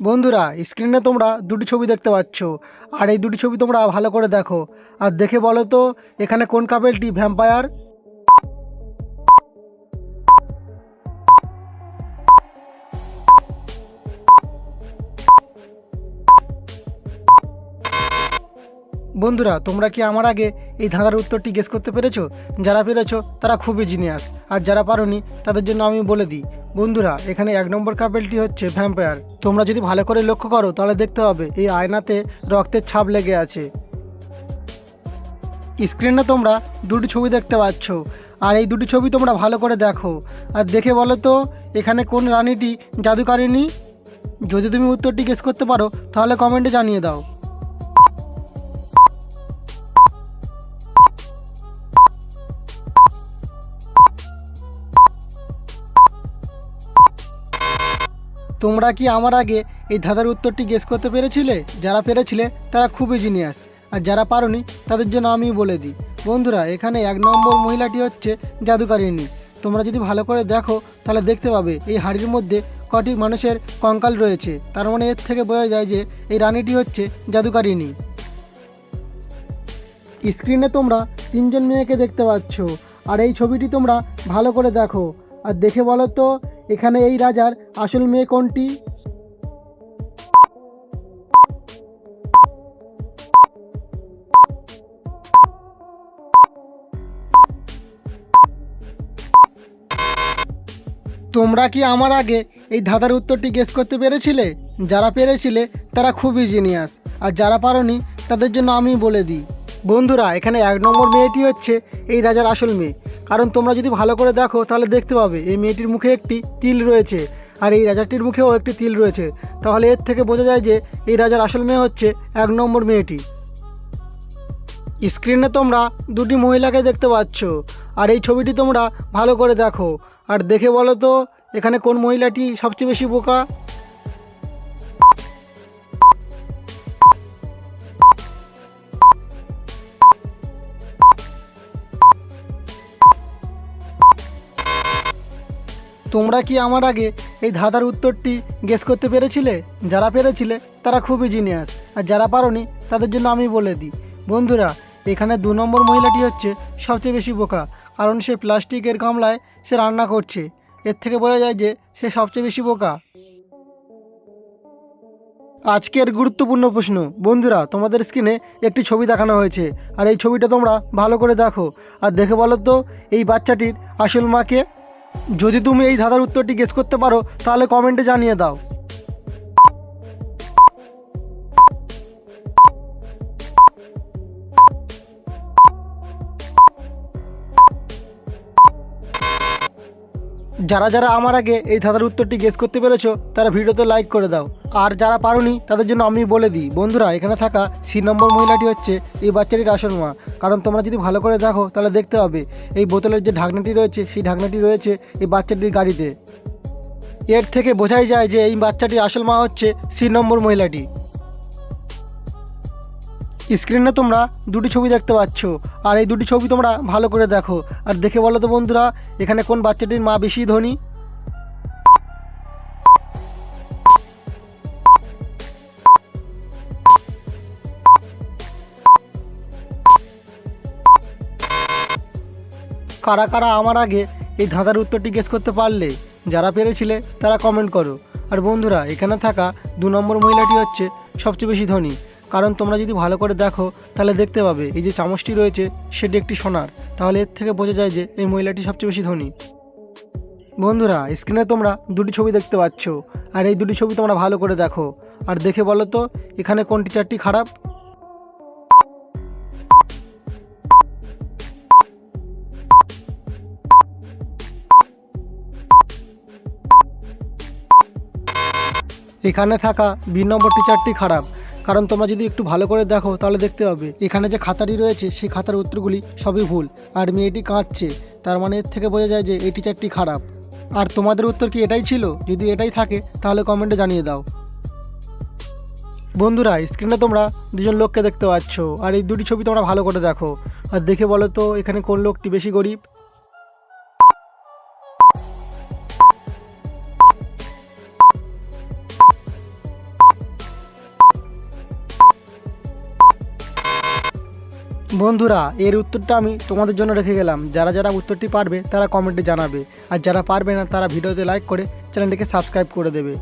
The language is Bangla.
বন্ধুরা স্ক্রিনে তোমরা দুটি ছবি দেখতে পাচ্ছ, আর এই দুটি ছবি তোমরা ভালো করে দেখো। আর দেখে বলো তো, এখানে কোন কাপেলটি ভ্যাম্পায়ার বন্ধুরা, তোমরা কি আমার আগে এই ধাঁধার উত্তরটি গেস করতে পেরেছ? যারা পেরেছ, তারা খুবই জিনিয়াস আর যারা পারোনি, তাদের জন্য আমি বলে দিই বন্ধুরা, এখানে এক নম্বর কাপেলটি হচ্ছে ভ্যাম্পায়ার তোমরা যদি ভালো করে লক্ষ্য করো, তাহলে দেখতে হবে এই আয়নাতে রক্তের ছাপ লেগে আছে। স্ক্রিনে তোমরা দুটি ছবি দেখতে পাচ্ছ, আর এই দুটি ছবি তোমরা ভালো করে দেখো। আর দেখে বলো তো, এখানে কোন রানীটি জাদুকারিনী যদি তুমি উত্তরটি গেস করতে পারো, তাহলে কমেন্টে জানিয়ে দাও। তোমরা কি আমার আগে এই ধাঁধার উত্তরটি গেস করতে পেরেছিলে? যারা পেরেছিলে, তারা খুবই জিনিয়াস আর যারা পারোনি, তাদের জন্য আমি বলে দিই। বন্ধুরা, এখানে এক নম্বর মহিলাটি হচ্ছে জাদুকারিনী তোমরা যদি ভালো করে দেখো, তাহলে দেখতে পাবে এই হাড়ির মধ্যে কটি মানুষের কঙ্কাল রয়েছে। তার মানে এর থেকে বোঝা যায় যে এই রানীটি হচ্ছে জাদুকারিনী স্ক্রিনে তোমরা তিনজন মেয়েকে দেখতে পাচ্ছ। আর এই ছবিটি তোমরা ভালো করে দেখো। আর দেখে বলো তো এখানে এই রাজার আসল মেয়ে কোনটি? তোমরা কি আমার আগে এই ধাঁধার উত্তরটি গেস করতে পেরেছিলে? যারা পেরেছিলে, তারা খুবই জিনিয়াস আর যারা পারোনি, তাদের জন্য আমি বলে দিই। বন্ধুরা, এখানে এক নম্বর মেয়েটি হচ্ছে এই রাজার আসল মেয়ে। কারণ তোমরা যদি ভালো করে দেখো, তাহলে দেখতে পাবে এই মেয়েটির মুখে একটি তিল রয়েছে আর এই রাজাটির মুখেও একটি তিল রয়েছে। তাহলে এর থেকে বোঝা যায় যে এই রাজার আসল মেয়ে হচ্ছে এক নম্বর মেয়েটি। স্ক্রিনে তোমরা দুটি মহিলাকে দেখতে পাচ্ছ, আর এই ছবিটি তোমরা ভালো করে দেখো। আর দেখে বলো তো, এখানে কোন মহিলাটি সবচেয়ে বেশি বোকা? তোমরা কি আমার আগে এই ধাঁধার উত্তরটি গেস করতে পেরেছিলে? যারা পেরেছিলে, তারা খুবই জিনিয়াস আর যারা পারোনি, তাদের জন্য আমি বলে দিই। বন্ধুরা, এখানে দু নম্বর মহিলাটি হচ্ছে সবচেয়ে বেশি বোকা, কারণ সে প্লাস্টিকের গামলায় সে রান্না করছে। এর থেকে বোঝা যায় যে সে সবচেয়ে বেশি বোকা। আজকের গুরুত্বপূর্ণ প্রশ্ন। বন্ধুরা, তোমাদের স্ক্রিনে একটি ছবি দেখানো হয়েছে, আর এই ছবিটা তোমরা ভালো করে দেখো। আর দেখে বলো তো, এই বাচ্চাটির আসল মাকে যদি তুমি এই ধাঁধার উত্তরটি গেস করতে পারো, তাহলে কমেন্টে জানিয়ে দাও। যারা যারা আমার আগে এই ধাঁধার উত্তরটি গেস করতে পেরেছ, তারা ভিডিওতে লাইক করে দাও। আর যারা পারোনি, তাদের জন্য আমি বলে দিই, বন্ধুরা, এখানে থাকা সি নম্বর মহিলাটি হচ্ছে এই বাচ্চাটির আসল মা। কারণ তোমরা যদি ভালো করে দেখো, তাহলে দেখতে হবে এই বোতলের যে ঢাকনাটি রয়েছে, সেই ঢাকনাটি রয়েছে এই বাচ্চাটির গাড়িতে। এর থেকে বোঝাই যায় যে এই বাচ্চাটির আসল মা হচ্ছে সি নম্বর মহিলাটি। স্ক্রিনে তোমরা দুটি ছবি দেখতে পাচ্ছ, আর এই দুটি ছবি তোমরা ভালো করে দেখো। আর দেখে বলো তো বন্ধুরা, এখানে কোন বাচ্চাটির মা বেশি ধনী? কারা কারা আমার আগে এই ধাঁধার উত্তরটি গেস করতে পারলে, যারা পেরেছিলে তারা কমেন্ট করো। আর বন্ধুরা, এখানে থাকা দু নম্বর মহিলাটি হচ্ছে সবচেয়ে বেশি ধনী। কারণ তোমরা যদি ভালো করে দেখো, তাহলে দেখতে পাবে এই যে চামচটি রয়েছে, সেটি একটি সোনার। তাহলে এর থেকে বোঝা যায় যে এই মহিলাটি সবচেয়ে বেশি ধনী। বন্ধুরা স্ক্রিনে তোমরা দুটি ছবি দেখতে পাচ্ছ। আর এই দুটি ছবি তোমরা ভালো করে দেখো। আর দেখে বলো তো, এখানে কোন টিচারটি খারাপ? এখানে থাকা বি নম্বর টিচারটি খারাপ। কারণ তোমরা যদি একটু ভালো করে দেখো, তাহলে দেখতে পাবে। এখানে যে খাতাটি রয়েছে, সেই খাতার উত্তরগুলি সবই ভুল। আর মেয়েটি কাঁদছে। তার মানে এর থেকে বোঝা যায় যে এই টিচারটি খারাপ। আর তোমাদের উত্তর কি এটাই ছিল? যদি এটাই থাকে, তাহলে কমেন্টে জানিয়ে দাও। বন্ধুরা স্ক্রিনে তোমরা দুজন লোককে দেখতে পাচ্ছ। আর এই দুটি ছবি তোমরা ভালো করে দেখো। আর দেখে বলো তো, এখানে কোন লোকটি বেশি গরিব? বন্ধুরা, এর উত্তরটা আমি তোমাদের জন্য রেখে গেলাম। যারা যারা উত্তরটি পারবে, তারা কমেন্টে জানাবে। আর যারা পারবে না, তারা ভিডিওতে লাইক করে চ্যানেলটিকে সাবস্ক্রাইব করে দেবে।